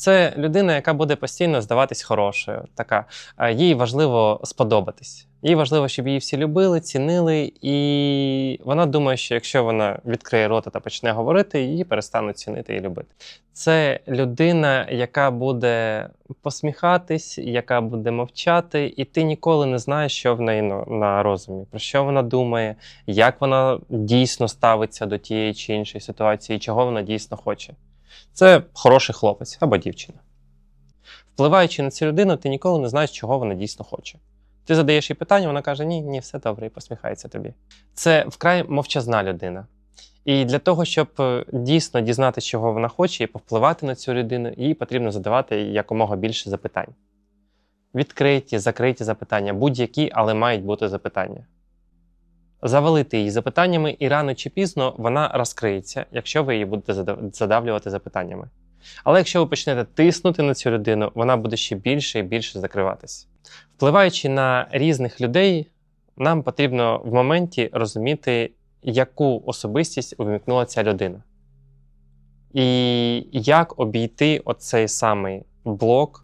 Це людина, яка буде постійно здаватись хорошою. Така Е, їй важливо сподобатись. Їй важливо, щоб її всі любили, цінили, і вона думає, що якщо вона відкриє рота та почне говорити, її перестануть цінити і любити. Це людина, яка буде посміхатись, яка буде мовчати, і ти ніколи не знаєш, що в неї на, на розумі, про що вона думає, як вона дійсно ставиться до тієї чи іншої ситуації, чого вона дійсно хоче. Це хороший хлопець або дівчина. Впливаючи на цю людину, ти ніколи не знаєш, чого вона дійсно хоче. Ти задаєш їй питання, вона каже: Ні, ні, все добре, і посміхається тобі. Це вкрай мовчазна людина. І для того, щоб е, дійсно дізнатися, чого вона хоче, і повпливати на цю людину, їй потрібно задавати якомога більше запитань. Відкриті, закриті запитання, будь-які, але мають бути запитання. Завалити її запитаннями, і рано чи пізно вона розкриється, якщо ви її будете задавлювати запитаннями. Але якщо ви почнете тиснути на цю людину, вона буде ще більше і більше закриватись. Впливаючи на різних людей, нам потрібно в моменті розуміти, яку особистість увімкнула ця людина. І як обійти оцей самий блок